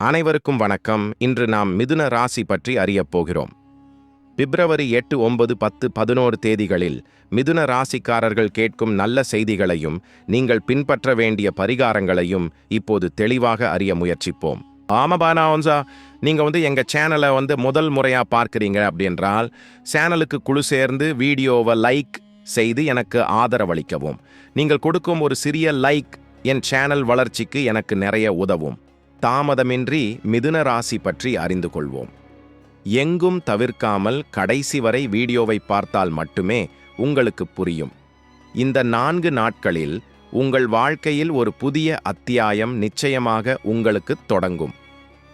அனைவருக்கும் வணக்கம். இன்று நாம் மிதுன ராசி பற்றி அறியப் போகிறோம். பிப்ரவரி எட்டு ஒன்பது பத்து பதினோரு தேதிகளில் மிதுன ராசிக்காரர்கள் கேட்கும் நல்ல செய்திகளையும் நீங்கள் பின்பற்ற வேண்டிய பரிகாரங்களையும் இப்போது தெளிவாக அறிய முயற்சிப்போம். ஆமாபானா ஒன்சா நீங்கள் வந்து எங்கள் சேனலை வந்து முதல் முறையாக பார்க்குறீங்க அப்படின்றால் சேனலுக்கு குழு சேர்ந்து வீடியோவை லைக் செய்து எனக்கு ஆதரவளிக்கவும். நீங்கள் கொடுக்கும் ஒரு சிறிய லைக் என் சேனல் வளர்ச்சிக்கு எனக்கு நிறைய உதவும். தாமதமின்றி மிதுன ராசி பற்றி அறிந்து கொள்வோம். எங்கும் தவிர்க்காமல் கடைசி வரை வீடியோவை பார்த்தால் மட்டுமே உங்களுக்கு புரியும். இந்த நான்கு நாட்களில் உங்கள் வாழ்க்கையில் ஒரு புதிய அத்தியாயம் நிச்சயமாக உங்களுக்கு தொடங்கும்.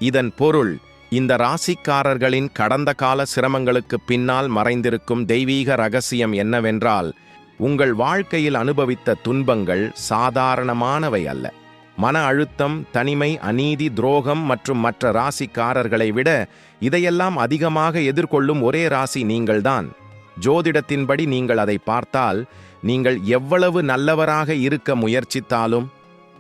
இதன் பொருள் இந்த ராசிக்காரர்களின் கடந்த கால சிரமங்களுக்கு பின்னால் மறைந்திருக்கும் தெய்வீக ரகசியம் என்னவென்றால் உங்கள் வாழ்க்கையில் அனுபவித்த துன்பங்கள் சாதாரணமானவை அல்ல. மன அழுத்தம் தனிமை அநீதி துரோகம் மற்றும் மற்ற ராசிக்காரர்களை விட இதையெல்லாம் அதிகமாக எதிர்கொள்ளும் ஒரே ராசி நீங்கள்தான். ஜோதிடத்தின்படி நீங்கள் அதை பார்த்தால் நீங்கள் எவ்வளவு நல்லவராக இருக்க முயற்சித்தாலும்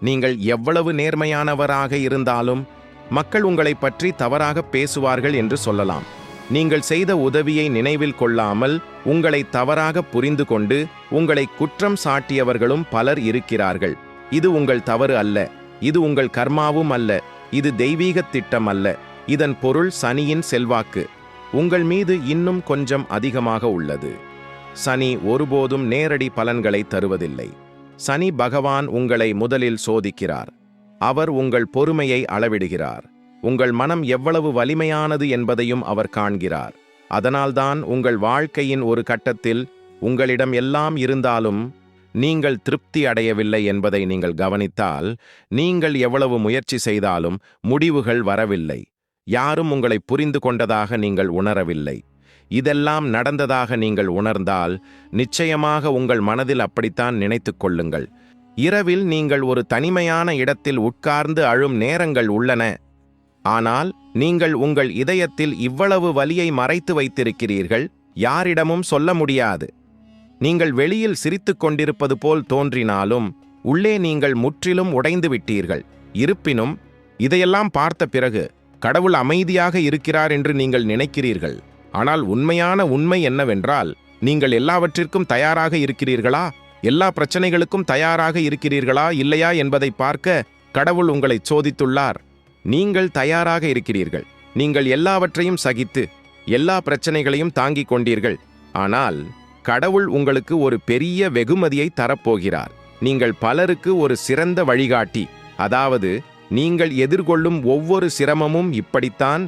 நீங்கள் எவ்வளவு நேர்மையானவராக இருந்தாலும் மக்கள் உங்களை பற்றி தவறாக பேசுவார்கள் என்று சொல்லலாம். நீங்கள் செய்த உதவியை நினைவில் கொள்ளாமல் உங்களை தவறாக புரிந்து கொண்டு உங்களை குற்றம் சாட்டியவர்களும் பலர் இருக்கிறார்கள். இது உங்கள் தவறு அல்ல. இது உங்கள் கர்மாவும் அல்ல. இது தெய்வீக திட்டம் அல்ல. இதன் பொருள் சனியின் செல்வாக்கு. உங்கள் மீது இன்னும் கொஞ்சம் அதிகமாக உள்ளது. சனி ஒருபோதும் நேரடி பலன்களை தருவதில்லை. சனி பகவான் உங்களை முதலில் சோதிக்கிறார். அவர் உங்கள் பொறுமையை அளவிடுகிறார். உங்கள் மனம் எவ்வளவு வலிமையானது என்பதையும் அவர் காண்கிறார். அதனால்தான் உங்கள் வாழ்க்கையின் ஒரு கட்டத்தில் உங்களிடம் எல்லாம் இருந்தாலும் நீங்கள் திருப்தி அடையவில்லை என்பதை நீங்கள் கவனித்தால் நீங்கள் எவ்வளவு முயற்சி செய்தாலும் முடிவுகள் வரவில்லை. யாரும் உங்களை புரிந்து கொண்டதாக நீங்கள் உணரவில்லை. இதெல்லாம் நடந்ததாக நீங்கள் உணர்ந்தால் நிச்சயமாக உங்கள் மனதில் அப்படித்தான் நினைத்து கொள்ளுங்கள். இரவில் நீங்கள் ஒரு தனிமையான இடத்தில் உட்கார்ந்து அழும் நேரங்கள் உள்ளன. ஆனால் நீங்கள் உங்கள் இதயத்தில் இவ்வளவு வலியை மறைத்து வைத்திருக்கிறீர்கள் யாரிடமும் சொல்ல முடியாது. நீங்கள் வெளியில் சிரித்துக் கொண்டிருப்பது போல் தோன்றினாலும் உள்ளே நீங்கள் முற்றிலும் உடைந்து விட்டீர்கள். இருப்பினும் இதையெல்லாம் பார்த்த பிறகு கடவுள் அமைதியாக இருக்கிறார் என்று நீங்கள் நினைக்கிறீர்கள். ஆனால் உண்மையான உண்மை என்னவென்றால் நீங்கள் எல்லாவற்றிற்கும் தயாராக இருக்கிறீர்களா? எல்லா பிரச்சனைகளுக்கும் தயாராக இருக்கிறீர்களா இல்லையா என்பதை பார்க்க கடவுள் உங்களை சோதித்துள்ளார். நீங்கள் தயாராக இருக்கிறீர்கள். நீங்கள் எல்லாவற்றையும் சகித்து எல்லா பிரச்சனைகளையும் தாங்கிக் கொண்டீர்கள். ஆனால் கடவுள் உங்களுக்கு ஒரு பெரிய வெகுமதியை தரப்போகிறார். நீங்கள் பலருக்கு ஒரு சிறந்த வழிகாட்டி. அதாவது நீங்கள் எதிர்கொள்ளும் ஒவ்வொரு சிரமமும் இப்படித்தான்.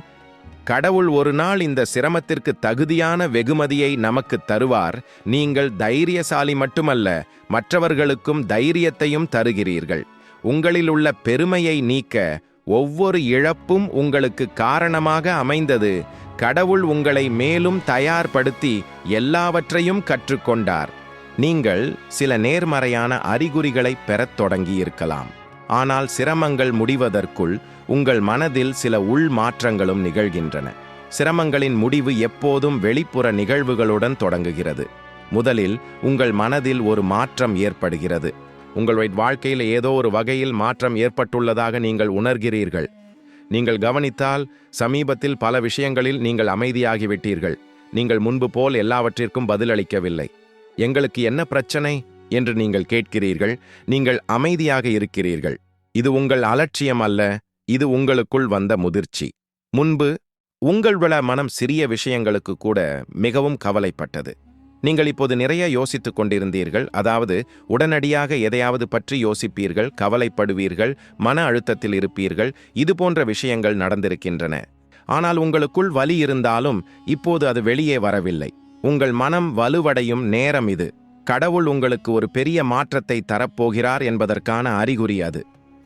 கடவுள் ஒரு நாள் இந்த சிரமத்திற்கு தகுதியான வெகுமதியை நமக்கு தருவார். நீங்கள் தைரியசாலி மட்டுமல்ல மற்றவர்களுக்கும் தைரியத்தையும் தருகிறீர்கள். உங்களில் உள்ள பெருமையை நீக்க ஒவ்வொரு இழப்பும் உங்களுக்கு காரணமாக அமைந்தது. கடவுள் உங்களை மேலும் தயார்படுத்தி எல்லாவற்றையும் கற்றுக்கொண்டார். நீங்கள் சில நேர்மறையான அறிகுறிகளை பெறத் தொடங்கியிருக்கலாம். ஆனால் சிரமங்கள் முடிவதற்குள் உங்கள் மனதில் சில உள் மாற்றங்களும் நிகழ்கின்றன. சிரமங்களின் முடிவு எப்போதும் வெளிப்புற நிகழ்வுகளுடன் தொடங்குகிறது. முதலில் உங்கள் மனதில் ஒரு மாற்றம் ஏற்படுகிறது. உங்களுடைய வாழ்க்கையில் ஏதோ ஒரு வகையில் மாற்றம் ஏற்பட்டுள்ளதாக நீங்கள் உணர்கிறீர்கள். நீங்கள் கவனித்தால் சமீபத்தில் பல விஷயங்களில் நீங்கள் அமைதியாகிவிட்டீர்கள். நீங்கள் முன்பு போல் எல்லாவற்றிற்கும் பதிலளிக்கவில்லை. எங்களுக்கு என்ன பிரச்சனை? என்று நீங்கள் கேட்கிறீர்கள். நீங்கள் அமைதியாக இருக்கிறீர்கள். இது உங்கள் அலட்சியம் அல்ல. இது உங்களுக்குள் வந்த முதிர்ச்சி. முன்பு உங்கள் விழ மனம் சிறிய விஷயங்களுக்கு கூட மிகவும் கவலைப்பட்டது. நீங்கள் இப்போது நிறைய யோசித்துக் கொண்டிருந்தீர்கள். அதாவது உடனடியாக எதையாவது பற்றி யோசிப்பீர்கள் கவலைப்படுவீர்கள் மன அழுத்தத்தில் இருப்பீர்கள் இது போன்ற விஷயங்கள் நடந்திருக்கின்றன. ஆனால் உங்களுக்குள் வலி இருந்தாலும் இப்போது அது வெளியே வரவில்லை. உங்கள் மனம் வலுவடையும் நேரம் இது. கடவுள் உங்களுக்கு ஒரு பெரிய மாற்றத்தை தரப்போகிறார் என்பதற்கான அறிகுறி அது.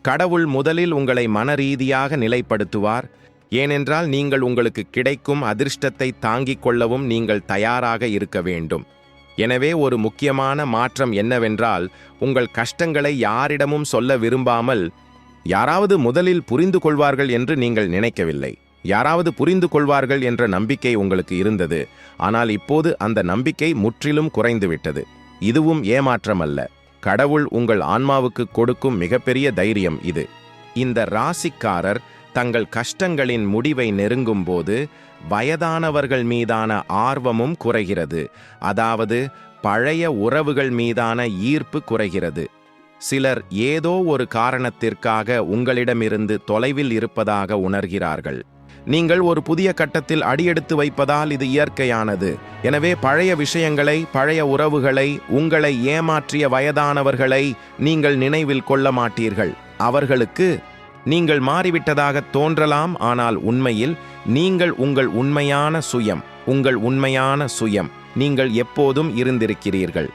கடவுள் முதலில் உங்களை மனரீதியாக நிலைப்படுத்துவார் ஏனென்றால் நீங்கள் உங்களுக்கு கிடைக்கும் அதிர்ஷ்டத்தை தாங்கிக் கொள்ளவும் நீங்கள் தயாராக இருக்க வேண்டும். எனவே ஒரு முக்கியமான மாற்றம் என்னவென்றால் உங்கள் கஷ்டங்களை யாரிடமும் சொல்ல விரும்பாமல் யாராவது முதலில் புரிந்து கொள்வார்கள் என்று நீங்கள் நினைக்கவில்லை. யாராவது புரிந்து கொள்வார்கள் என்ற நம்பிக்கை உங்களுக்கு இருந்தது. ஆனால் இப்போது அந்த நம்பிக்கை முற்றிலும் குறைந்துவிட்டது. இதுவும் ஏமாற்றம் அல்ல கடவுள் உங்கள் ஆன்மாவுக்கு கொடுக்கும் மிகப்பெரிய தைரியம் இது. இந்த ராசிக்காரர் தங்கள் கஷ்டங்களின் முடிவை நெருங்கும்போது வயதானவர்கள் மீதான ஆர்வமும் குறைகிறது. அதாவது பழைய உறவுகள் மீதான ஈர்ப்பு குறைகிறது. சிலர் ஏதோ ஒரு காரணத்திற்காக உங்களிடமிருந்து தொலைவில் இருப்பதாக உணர்கிறார்கள். நீங்கள் ஒரு புதிய கட்டத்தில் அடியெடுத்து வைப்பதால் இது இயற்கையானது. எனவே பழைய விஷயங்களை பழைய உறவுகளை உங்களை ஏமாற்றிய வயதானவர்களை நீங்கள் நினைவில் கொள்ள மாட்டீர்கள். அவர்களுக்கு நீங்கள் மாறிவிட்டதாக தோன்றலாம் ஆனால் உண்மையில் நீங்கள் உங்கள் உண்மையான சுயம் உங்கள் உண்மையான சுயம் நீங்கள் எப்போதும் இருந்திருக்கிறீர்கள்.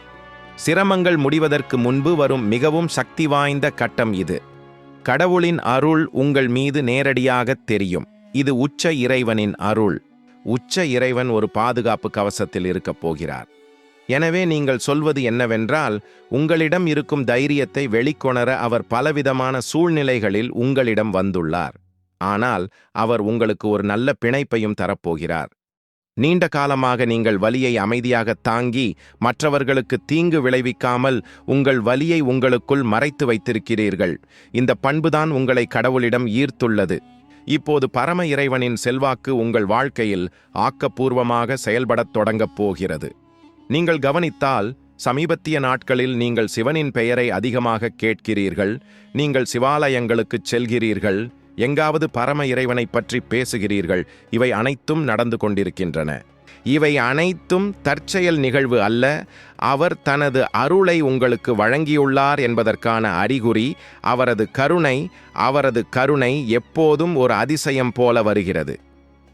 சிரமங்கள் முடிவதற்கு முன்பு வரும் மிகவும் சக்தி வாய்ந்த கட்டம் இது. கடவுளின் அருள் உங்கள் மீது நேரடியாகத் தெரியும். இது உச்ச இறைவனின் அருள். உச்ச இறைவன் ஒரு பாதுகாப்பு கவசத்தில் இருக்கப் போகிறார். எனவே நீங்கள் சொல்வது என்னவென்றால் உங்களிடம் இருக்கும் தைரியத்தை வெளிக்கொணர அவர் பலவிதமான சூழ்நிலைகளில் உங்களிடம் வந்துள்ளார். ஆனால் அவர் உங்களுக்கு ஒரு நல்ல பிணைப்பையும் தரப்போகிறார். நீண்ட காலமாக நீங்கள் வலியை அமைதியாக தாங்கி மற்றவர்களுக்கு தீங்கு விளைவிக்காமல் உங்கள் வலியை உங்களுக்குள் மறைத்து வைத்திருக்கிறீர்கள். இந்த பண்புதான் உங்களை கடவுளிடம் ஈர்த்துள்ளது. இப்போது பரம இறைவனின் செல்வாக்கு உங்கள் வாழ்க்கையில் ஆக்கப்பூர்வமாக செயல்படத் தொடங்கப் போகிறது. நீங்கள் கவனித்தால் சமீபத்திய நாட்களில் நீங்கள் சிவனின் பெயரை அதிகமாக கேட்கிறீர்கள் நீங்கள் சிவாலயங்களுக்குச் செல்கிறீர்கள் எங்காவது பரம இறைவனைப் பற்றி பேசுகிறீர்கள் இவை அனைத்தும் நடந்து கொண்டிருக்கின்றன. இவை அனைத்தும் தற்செயல் நிகழ்வு அல்ல அவர் தனது அருளை உங்களுக்கு வழங்கியுள்ளார் என்பதற்கான அறிகுறி அவரது கருணை அவரது கருணை எப்போதும் ஒரு அதிசயம் போல வருகிறது.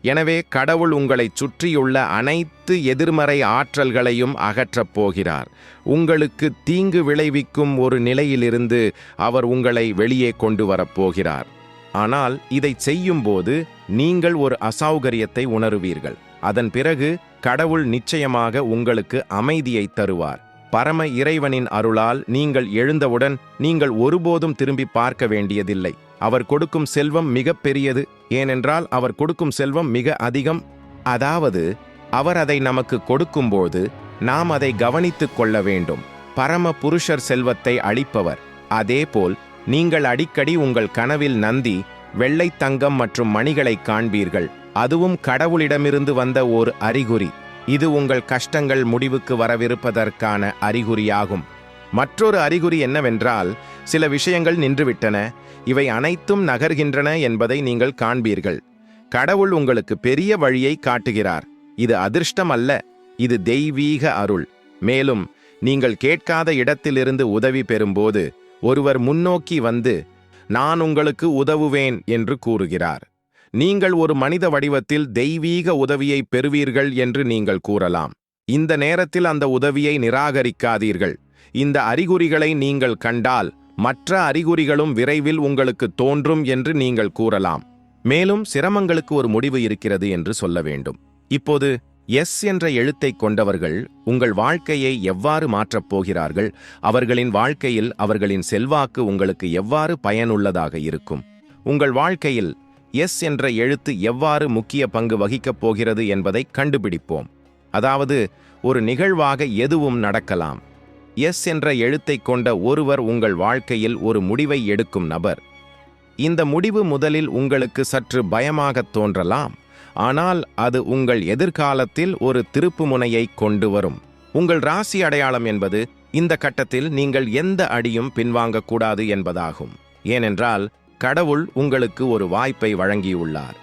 எனவே கடவுள் உங்களைச் சுற்றியுள்ள அனைத்து எதிர்மறை ஆற்றல்களையும் அகற்றப் போகிறார். உங்களுக்கு தீங்கு விளைவிக்கும் ஒரு நிலையிலிருந்து அவர் உங்களை வெளியே கொண்டு வரப்போகிறார் ஆனால் இதை செய்யும்போது நீங்கள் ஒரு அசௌகரியத்தை உணருவீர்கள். அதன் பிறகு கடவுள் நிச்சயமாக உங்களுக்கு அமைதியை தருவார். பரம இறைவனின் அருளால் நீங்கள் எழுந்தவுடன் நீங்கள் ஒருபோதும் திரும்பி பார்க்க வேண்டியதில்லை. அவர் கொடுக்கும் செல்வம் மிக பெரியது ஏனென்றால் அவர் கொடுக்கும் செல்வம் மிக அதிகம். அதாவது அவர் அதை நமக்கு கொடுக்கும்போது நாம் அதை கவனித்துக் கொள்ள வேண்டும். பரம புருஷர் செல்வத்தை அளிப்பவர். அதேபோல் நீங்கள் அடிக்கடி உங்கள் கனவில் நந்தி வெள்ளை தங்கம் மற்றும் மணிகளை காண்பீர்கள். அதுவும் கடவுளிடமிருந்து வந்த ஓர் அறிகுறி. இது உங்கள் கஷ்டங்கள் முடிவுக்கு வரவிருப்பதற்கான அறிகுறியாகும். மற்றொரு அறிகுறி என்னவென்றால் சில விஷயங்கள் நின்றுவிட்டன. இவை அனைத்தும் நகர்கின்றன என்பதை நீங்கள் காண்பீர்கள். கடவுள் உங்களுக்கு பெரிய வழியை காட்டுகிறார். இது அதிர்ஷ்டம் அல்ல இது தெய்வீக அருள். மேலும் நீங்கள் கேட்காத இடத்திலிருந்து உதவி பெறும்போது ஒருவர் முன்னோக்கி வந்து நான் உங்களுக்கு உதவுவேன் என்று கூறுகிறார். நீங்கள் ஒரு மனித வடிவத்தில் தெய்வீக உதவியை பெறுவீர்கள் என்று நீங்கள் கூறலாம். இந்த நேரத்தில் அந்த உதவியை நிராகரிக்காதீர்கள். இந்த அறிகுறிகளை நீங்கள் கண்டால் மற்ற அறிகுறிகளும் விரைவில் உங்களுக்கு தோன்றும் என்று நீங்கள் கூறலாம். மேலும் சிரமங்களுக்கு ஒரு முடிவு இருக்கிறது என்று சொல்ல வேண்டும். இப்போது எஸ் என்ற எழுத்தைக் கொண்டவர்கள் உங்கள் வாழ்க்கையை எவ்வாறு மாற்றப் போகிறார்கள் அவர்களின் வாழ்க்கையில் அவர்களின் செல்வாக்கு உங்களுக்கு எவ்வாறு பயனுள்ளதாக இருக்கும்? உங்கள் வாழ்க்கையில் எஸ் என்ற எழுத்து எவ்வாறு முக்கிய பங்கு வகிக்கப் போகிறது என்பதை கண்டுபிடிப்போம். அதாவது ஒரு நிகழ்வாக எதுவும் நடக்கலாம். எஸ் என்ற எழுத்தைக் கொண்ட ஒருவர் உங்கள் வாழ்க்கையில் ஒரு முடிவை எடுக்கும் நபர். இந்த முடிவு முதலில் உங்களுக்கு சற்று பயமாகத் தோன்றலாம். ஆனால் அது உங்கள் எதிர்காலத்தில் ஒரு திருப்புமுனையை கொண்டு வரும். உங்கள் ராசி அடையாளம் என்பது இந்த கட்டத்தில் நீங்கள் எந்த அடியும் பின்வாங்கக்கூடாது என்பதாகும். ஏனென்றால் கடவுள் உங்களுக்கு ஒரு வாய்ப்பை வழங்கியுள்ளார்.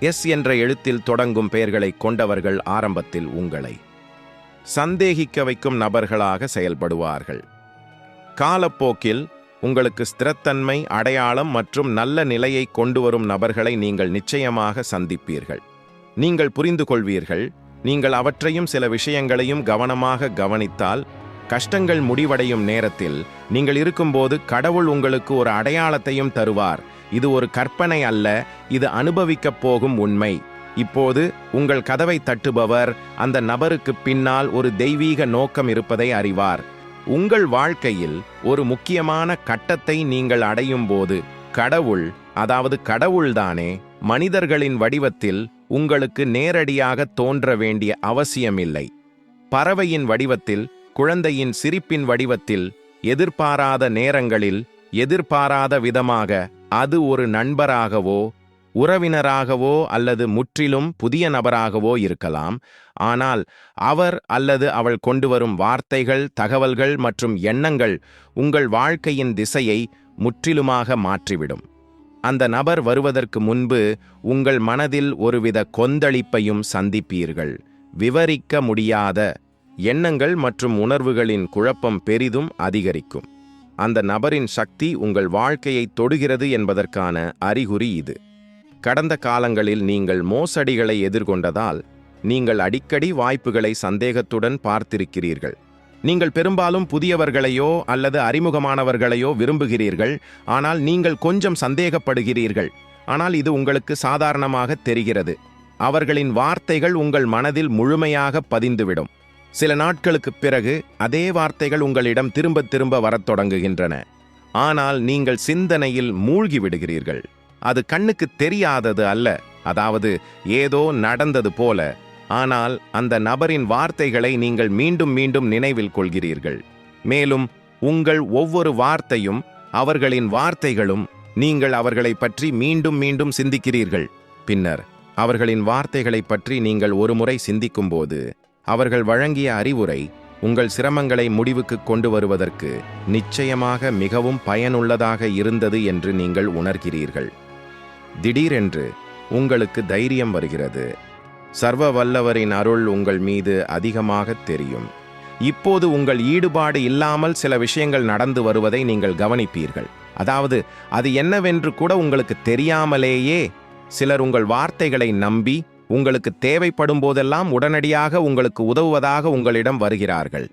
எஸ் என்ற எழுத்தில் தொடங்கும் பெயர்களை கொண்டவர்கள் ஆரம்பத்தில் உங்களை. சந்தேகிக்க வைக்கும் நபர்களாக செயல்படுவார்கள். காலப்போக்கில் உங்களுக்கு ஸ்திரத்தன்மை அடையாளம் மற்றும் நல்ல நிலையை கொண்டு வரும் நபர்களை நீங்கள் நிச்சயமாக சந்திப்பீர்கள். நீங்கள் புரிந்து கொள்வீர்கள் நீங்கள் அவற்றையும் சில விஷயங்களையும் கவனமாக கவனித்தால் கஷ்டங்கள் முடிவடையும் நேரத்தில் நீங்கள் இருக்கும்போது கடவுள் உங்களுக்கு ஒரு அடையாளத்தையும் தருவார். இது ஒரு கற்பனை அல்ல இது அனுபவிக்கப் போகும் உண்மை. இப்போது உங்கள் கதவை தட்டுபவர் அந்த நபருக்கு பின்னால் ஒரு தெய்வீக நோக்கம் இருப்பதை அறிவார். உங்கள் வாழ்க்கையில் ஒரு முக்கியமான கட்டத்தை நீங்கள் அடையும் போது கடவுள் அதாவது கடவுள்தானே மனிதர்களின் வடிவத்தில் உங்களுக்கு நேரடியாக தோன்ற வேண்டிய அவசியமில்லை. பறவையின் வடிவத்தில் குழந்தையின் சிரிப்பின் வடிவத்தில் எதிர்பாராத நேரங்களில் எதிர்பாராத விதமாக அது ஒரு நண்பராகவோ உறவினராகவோ அல்லது முற்றிலும் புதிய நபராகவோ இருக்கலாம். ஆனால் அவர் அல்லது அவள் கொண்டு வரும் வார்த்தைகள் தகவல்கள் மற்றும் எண்ணங்கள் உங்கள் வாழ்க்கையின் திசையை முற்றிலுமாக மாற்றிவிடும். அந்த நபர் வருவதற்கு முன்பு உங்கள் மனதில் ஒருவித கொந்தளிப்பையும் சந்திப்பீர்கள். விவரிக்க முடியாத எண்ணங்கள் மற்றும் உணர்வுகளின் குழப்பம் பெரிதும் அதிகரிக்கும். அந்த நபரின் சக்தி உங்கள் வாழ்க்கையை தொடுகிறது என்பதற்கான அறிகுறி இது. கடந்த காலங்களில் நீங்கள் மோசடிகளை எதிர்கொண்டதால் நீங்கள் அடிக்கடி வாய்ப்புகளை சந்தேகத்துடன் பார்த்திருக்கிறீர்கள். நீங்கள் பெரும்பாலும் புதியவர்களையோ அல்லது அறிமுகமானவர்களையோ விரும்புகிறீர்கள். ஆனால் நீங்கள் கொஞ்சம் சந்தேகப்படுகிறீர்கள். ஆனால் இது உங்களுக்கு சாதாரணமாக தெரிகிறது. அவர்களின் வார்த்தைகள் உங்கள் மனதில் முழுமையாக பதிந்துவிடும். சில நாட்களுக்குப் பிறகு அதே வார்த்தைகள் உங்களிடம் திரும்ப திரும்ப வரத் தொடங்குகின்றன. ஆனால் நீங்கள் சிந்தனையில் மூழ்கி விடுகிறீர்கள் அது கண்ணுக்கு தெரியாதது அல்ல. அதாவது ஏதோ நடந்தது போல. ஆனால் அந்த நபரின் வார்த்தைகளை நீங்கள் மீண்டும் மீண்டும் நினைவில் கொள்கிறீர்கள். மேலும் உங்கள் ஒவ்வொரு வார்த்தையும் அவர்களின் வார்த்தைகளும் நீங்கள் அவர்களைப் பற்றி மீண்டும் மீண்டும் சிந்திக்கிறீர்கள். பின்னர் அவர்களின் வார்த்தைகளைப் பற்றி நீங்கள் ஒருமுறை சிந்திக்கும்போது அவர்கள் வழங்கிய அறிவுரை உங்கள் சிரமங்களை முடிவுக்கு கொண்டு வருவதற்கு நிச்சயமாக மிகவும் பயனுள்ளதாக இருந்தது என்று நீங்கள் உணர்கிறீர்கள். திடீரென்று உங்களுக்கு தைரியம் வருகிறது. சர்வ வல்லவரின் அருள் உங்கள் மீது அதிகமாக தெரியும். இப்போது உங்கள் ஈடுபாடு இல்லாமல் சில விஷயங்கள் நடந்து வருவதை நீங்கள் கவனிப்பீர்கள். அதாவது அது என்னவென்று கூட உங்களுக்கு தெரியாமலேயே சிலர் உங்கள் வார்த்தைகளை நம்பி உங்களுக்கு தேவைப்படும் போதெல்லாம் உடனடியாக உங்களுக்கு உதவுவதாக உங்களிடம் வருகிறார்கள்.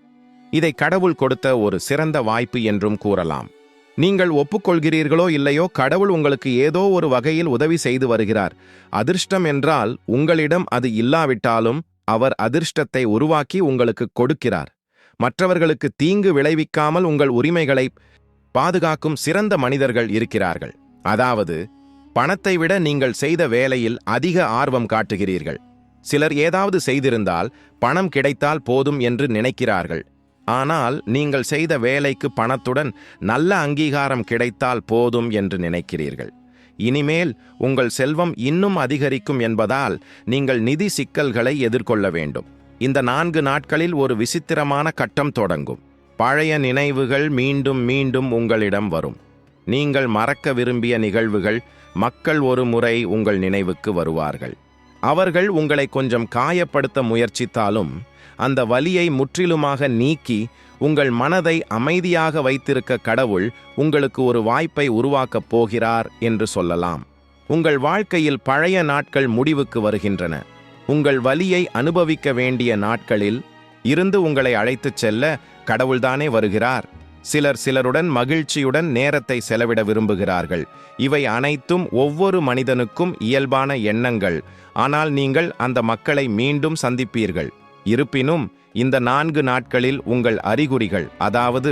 இதை கடவுள் கொடுத்த ஒரு சிறந்த வாய்ப்பு என்றும் கூறலாம். நீங்கள் ஒப்புக்கொள்கிறீர்களோ இல்லையோ கடவுள் உங்களுக்கு ஏதோ ஒரு வகையில் உதவி செய்து வருகிறார். அதிர்ஷ்டம் என்றால் உங்களிடம் அது இல்லாவிட்டாலும் அவர் அதிர்ஷ்டத்தை உருவாக்கி உங்களுக்கு கொடுக்கிறார். மற்றவர்களுக்கு தீங்கு விளைவிக்காமல் உங்கள் உரிமைகளை பாதுகாக்கும் சிறந்த மனிதர்கள் இருக்கிறார்கள். அதாவது பணத்தை விட நீங்கள் செய்த வேலையில் அதிக ஆர்வம் காட்டுகிறீர்கள். சிலர் ஏதாவது செய்திருந்தால் பணம் கிடைத்தால் போதும் என்று நினைக்கிறார்கள். ஆனால் நீங்கள் செய்த வேலைக்கு பணத்துடன் நல்ல அங்கீகாரம் கிடைத்தால் போதும் என்று நினைக்கிறீர்கள். இனிமேல் உங்கள் செல்வம் இன்னும் அதிகரிக்கும் என்பதால் நீங்கள் நிதி சிக்கல்களை எதிர்கொள்ள வேண்டும். இந்த நான்கு நாட்களில் ஒரு விசித்திரமான கட்டம் தொடங்கும். பழைய நினைவுகள் மீண்டும் மீண்டும் உங்களிடம் வரும். நீங்கள் மறக்க விரும்பிய நிகழ்வுகள் மக்கள் ஒரு முறை உங்கள் நினைவுக்கு வருவார்கள். அவர்கள் உங்களை கொஞ்சம் காயப்படுத்த முயற்சித்தாலும் அந்த வலியை முற்றிலுமாக நீக்கி உங்கள் மனதை அமைதியாக வைத்திருக்க கடவுள் உங்களுக்கு ஒரு வாய்ப்பை உருவாக்கப் போகிறார் என்று சொல்லலாம். உங்கள் வாழ்க்கையில் பழைய நாட்கள் முடிவுக்கு வருகின்றன. உங்கள் வலியை அனுபவிக்க வேண்டிய நாட்களில் இருந்து உங்களை அழைத்துச் செல்ல கடவுள்தானே வருகிறார். சிலர் சிலருடன் மகிழ்ச்சியுடன் நேரத்தை செலவிட விரும்புகிறார்கள். இவை அனைத்தும் ஒவ்வொரு மனிதனுக்கும் இயல்பான எண்ணங்கள். ஆனால் நீங்கள் அந்த மக்களை மீண்டும் சந்திப்பீர்கள். இருப்பினும் இந்த நான்கு நாட்களில் உங்கள் அறிகுறிகள் அதாவது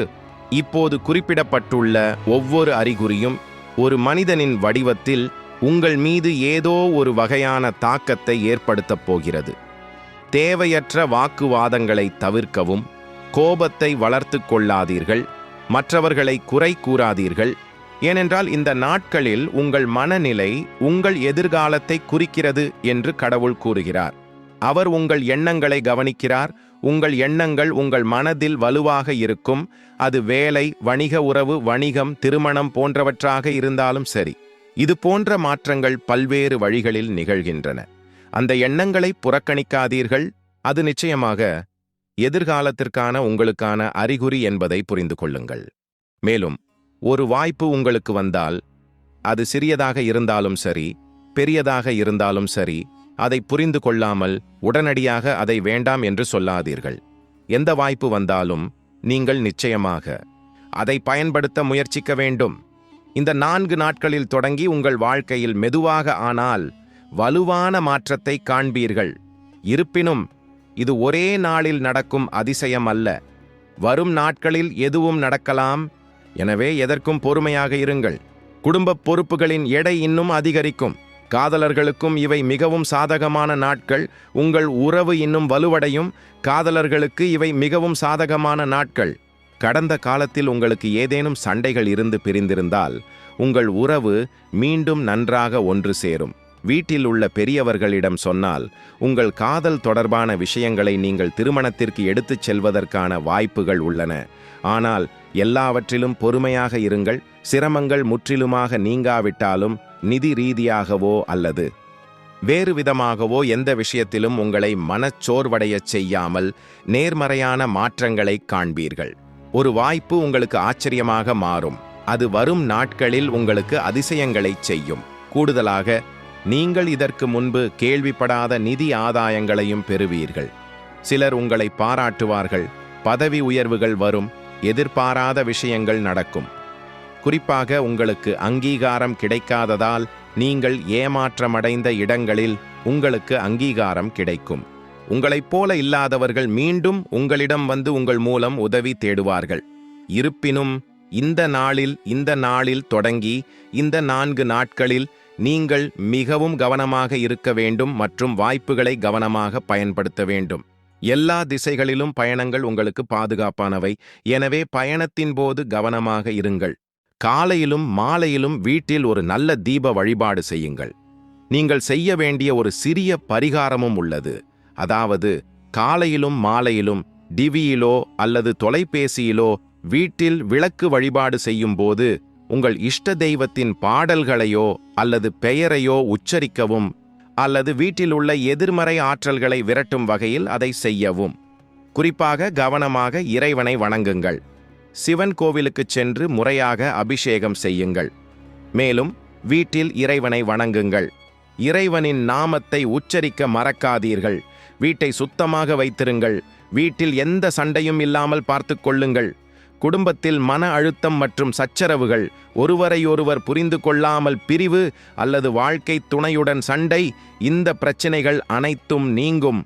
இப்போது குறிப்பிடப்பட்டுள்ள ஒவ்வொரு அறிகுறியும் ஒரு மனிதனின் வடிவத்தில் உங்கள் மீது ஏதோ ஒரு வகையான தாக்கத்தை ஏற்படுத்தப் போகிறது. தேவையற்ற வாக்குவாதங்களை தவிர்க்கவும் கோபத்தை வளர்த்து கொள்ளாதீர்கள் மற்றவர்களை குறை கூறாதீர்கள் ஏனென்றால் இந்த நாட்களில் உங்கள் மனநிலை உங்கள் எதிர்காலத்தை குறிக்கிறது என்று கடவுள் கூறுகிறார். அவர் உங்கள் எண்ணங்களை கவனிக்கிறார். உங்கள் எண்ணங்கள் உங்கள் மனதில் வலுவாக இருக்கும். அது வேலை வணிக உறவு வணிகம் திருமணம் போன்றவற்றாக இருந்தாலும் சரி. இது போன்ற மாற்றங்கள் பல்வேறு வழிகளில் நிகழ்கின்றன. அந்த எண்ணங்களை புறக்கணிக்காதீர்கள். அது நிச்சயமாக எதிர்காலத்திற்கான உங்களுக்கான அறிகுறி என்பதை புரிந்து கொள்ளுங்கள். மேலும் ஒரு வாய்ப்பு உங்களுக்கு வந்தால் அது சிறியதாக இருந்தாலும் சரி பெரியதாக இருந்தாலும் சரி அதை புரிந்து கொள்ளாமல் உடனடியாக அதை வேண்டாம் என்று சொல்லாதீர்கள். எந்த வாய்ப்பு வந்தாலும் நீங்கள் நிச்சயமாக அதை பயன்படுத்த முயற்சிக்க வேண்டும். இந்த நான்கு நாட்களில் தொடங்கி உங்கள் வாழ்க்கையில் மெதுவாக ஆனால் வலுவான மாற்றத்தை காண்பீர்கள். இருப்பினும் இது ஒரே நாளில் நடக்கும் அதிசயம் அல்ல வரும் நாட்களில் எதுவும் நடக்கலாம் எனவே எதற்கும் பொறுமையாக இருங்கள். குடும்பப் பொறுப்புகளின் எடை இன்னும் அதிகரிக்கும். காதலர்களுக்கும் இவை மிகவும் சாதகமான நாட்கள். உங்கள் உறவு இன்னும் வலுவடையும். காதலர்களுக்கு இவை மிகவும் சாதகமான நாட்கள். கடந்த காலத்தில் உங்களுக்கு ஏதேனும் சண்டைகள் இருந்து பிரிந்திருந்தால் உங்கள் உறவு மீண்டும் நன்றாக ஒன்று சேரும். வீட்டில் உள்ள பெரியவர்களிடம் சொன்னால் உங்கள் காதல் தொடர்பான விஷயங்களை நீங்கள் திருமணத்திற்கு எடுத்துச் செல்வதற்கான வாய்ப்புகள் உள்ளன. ஆனால் எல்லாவற்றிலும் பொறுமையாக இருங்கள் சிரமங்கள் முற்றிலுமாக நீங்காவிட்டாலும் நிதி ரீதியாகவோ அல்லது வேறு விதமாகவோ எந்த விஷயத்திலும் உங்களை மனச்சோர்வடையச் செய்யாமல் நேர்மறையான மாற்றங்களை காண்பீர்கள். ஒரு வாய்ப்பு உங்களுக்கு ஆச்சரியமாக மாறும். அது வரும் நாட்களில் உங்களுக்கு அதிசயங்களைச் செய்யும். கூடுதலாக நீங்கள் இதற்கு முன்பு கேள்விப்படாத நிதி ஆதாயங்களையும் பெறுவீர்கள். சிலர் உங்களை பாராட்டுவார்கள். பதவி உயர்வுகள் வரும். எதிர்பாராத விஷயங்கள் நடக்கும். குறிப்பாக உங்களுக்கு அங்கீகாரம் கிடைக்காததால் நீங்கள் ஏமாற்றமடைந்த இடங்களில் உங்களுக்கு அங்கீகாரம் கிடைக்கும். உங்களைப் போல இல்லாதவர்கள் மீண்டும் உங்களிடம் வந்து உங்கள் மூலம் உதவி தேடுவார்கள். இருப்பினும் இந்த நாளில் இந்த நாளில் தொடங்கி இந்த நான்கு நாட்களில் நீங்கள் மிகவும் கவனமாக இருக்க வேண்டும் மற்றும் வாய்ப்புகளை கவனமாக பயன்படுத்த வேண்டும். எல்லா திசைகளிலும் பயணங்கள் உங்களுக்கு பாதுகாப்பானவை. எனவே பயணத்தின் போது கவனமாக இருங்கள். காலையிலும் மாலையிலும் வீட்டில் ஒரு நல்ல தீப வழிபாடு செய்யுங்கள். நீங்கள் செய்ய வேண்டிய ஒரு சிறிய பரிகாரமும் உள்ளது. அதாவது காலையிலும் மாலையிலும் டிவியிலோ அல்லது தொலைபேசியிலோ வீட்டில் விளக்கு வழிபாடு செய்யும்போது உங்கள் இஷ்ட தெய்வத்தின் பாடல்களையோ அல்லது பெயரையோ உச்சரிக்கவும் அல்லது வீட்டில் உள்ள எதிர்மறை ஆற்றல்களை விரட்டும் வகையில் அதை செய்யவும். குறிப்பாக கவனமாக இறைவனை வணங்குங்கள். சிவன் கோவிலுக்குச் சென்று முறையாக அபிஷேகம் செய்யுங்கள். மேலும் வீட்டில் இறைவனை வணங்குங்கள். இறைவனின் நாமத்தை உச்சரிக்க மறக்காதீர்கள். வீட்டை சுத்தமாக வைத்திருங்கள். வீட்டில் எந்த சண்டையும் இல்லாமல் பார்த்து கொள்ளுங்கள். குடும்பத்தில் மன அழுத்தம் மற்றும் சச்சரவுகள் ஒருவரையொருவர் புரிந்து கொள்ளாமல் பிரிவு அல்லது வாழ்க்கை துணையுடன் சண்டை இந்த பிரச்சினைகள் அனைத்தும் நீங்கும்.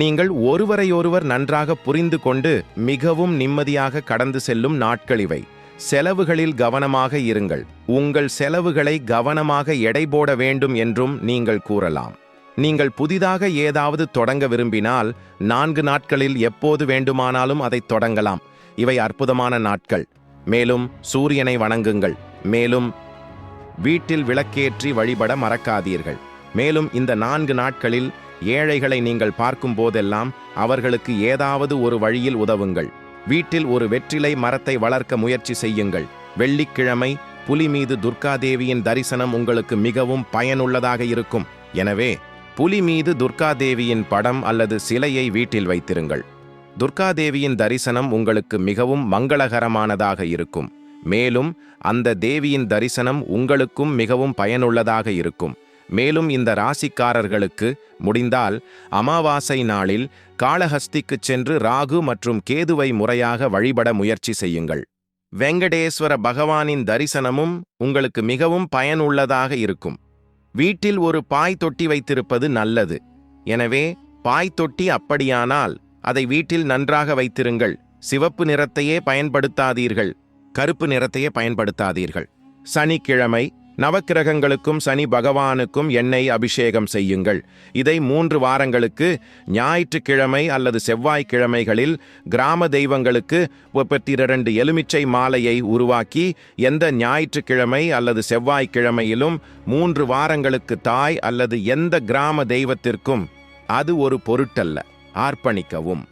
நீங்கள் ஒருவரையொருவர் நன்றாக புரிந்து கொண்டு மிகவும் நிம்மதியாக கடந்து செல்லும் நாட்கள் இவை செலவுகளில் கவனமாக இருங்கள். உங்கள் செலவுகளை கவனமாக எடை போட வேண்டும் என்றும் நீங்கள் கூறலாம். நீங்கள் புதிதாக ஏதாவது தொடங்க விரும்பினால் நான்கு நாட்களில் எப்போது வேண்டுமானாலும் அதை தொடங்கலாம். இவை அற்புதமான நாட்கள். மேலும் சூரியனை வணங்குங்கள். மேலும் வீட்டில் விளக்கேற்றி வழிபட மறக்காதீர்கள். மேலும் இந்த நான்கு நாட்களில் ஏழைகளை நீங்கள் பார்க்கும் போதெல்லாம் அவர்களுக்கு ஏதாவது ஒரு வழியில் உதவுங்கள். வீட்டில் ஒரு வெற்றிலை மரத்தை வளர்க்க முயற்சி செய்யுங்கள். வெள்ளிக்கிழமை புலி மீது துர்காதேவியின் தரிசனம் உங்களுக்கு மிகவும் பயனுள்ளதாக இருக்கும். எனவே புலி மீது துர்காதேவியின் படம் அல்லது சிலையை வீட்டில் வைத்திருங்கள். துர்காதேவியின் தரிசனம் உங்களுக்கு மிகவும் மங்களகரமானதாக இருக்கும். மேலும் அந்த தேவியின் தரிசனம் உங்களுக்கும் மிகவும் பயனுள்ளதாக இருக்கும். மேலும் இந்த ராசிக்காரர்களுக்கு முடிந்தால் அமாவாசை நாளில் காளஹஸ்திக்குச் சென்று ராகு மற்றும் கேதுவை முறையாக வழிபட முயற்சி செய்யுங்கள். வெங்கடேஸ்வர பகவானின் தரிசனமும் உங்களுக்கு மிகவும் பயனுள்ளதாக இருக்கும். வீட்டில் ஒரு பாய் தொட்டி வைத்திருப்பது நல்லது. எனவே பாய் தொட்டி அப்படியானால் அதை வீட்டில் நன்றாக வைத்திருங்கள். சிவப்பு நிறத்தையே பயன்படுத்தாதீர்கள். கருப்பு நிறத்தையே பயன்படுத்தாதீர்கள். சனிக்கிழமை நவக்கிரகங்களுக்கும் சனி பகவானுக்கும் எண்ணெய் அபிஷேகம் செய்யுங்கள். இதை மூன்று வாரங்களுக்கு ஞாயிற்றுக்கிழமை அல்லது செவ்வாய்க்கிழமைகளில் கிராம தெய்வங்களுக்கு முப்பத்தி இரண்டு எலுமிச்சை மாலையை உருவாக்கி எந்த ஞாயிற்றுக்கிழமை அல்லது செவ்வாய்க்கிழமையிலும் மூன்று வாரங்களுக்கு தாய் அல்லது எந்த கிராம தெய்வத்திற்கும். அது ஒரு பொருட்டல்ல. ஆர்ப்பணிக்கவும்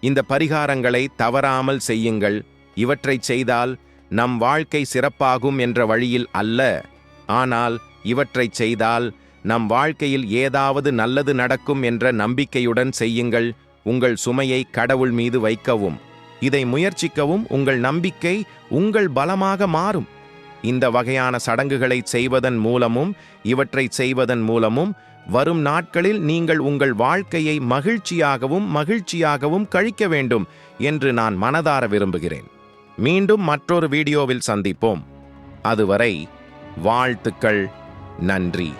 இந்த பரிகாரங்களை தவறாமல் செய்யுங்கள். இவற்றைச் செய்தால் நம் வாழ்க்கை சிறப்பாகும் என்ற வழியில் அல்ல. ஆனால் இவற்றைச் செய்தால் நம் வாழ்க்கையில் ஏதாவது நல்லது நடக்கும் என்ற நம்பிக்கையுடன் செய்யுங்கள். உங்கள் சுமையை கடவுள் மீது வைக்கவும். இதை முயற்சிக்கவும் உங்கள் நம்பிக்கை உங்கள் பலமாக மாறும். இந்த வகையான சடங்குகளை செய்வதன் மூலமும் இவற்றை செய்வதன் மூலமும் வரும் நாட்களில் நீங்கள் உங்கள் வாழ்க்கையை மகிழ்ச்சியாகவும் மகிழ்ச்சியாகவும் கழிக்க வேண்டும் என்று நான் மனதார விரும்புகிறேன். மீண்டும் மற்றொரு வீடியோவில் சந்திப்போம். அதுவரை வாழ்த்துக்கள் நன்றி.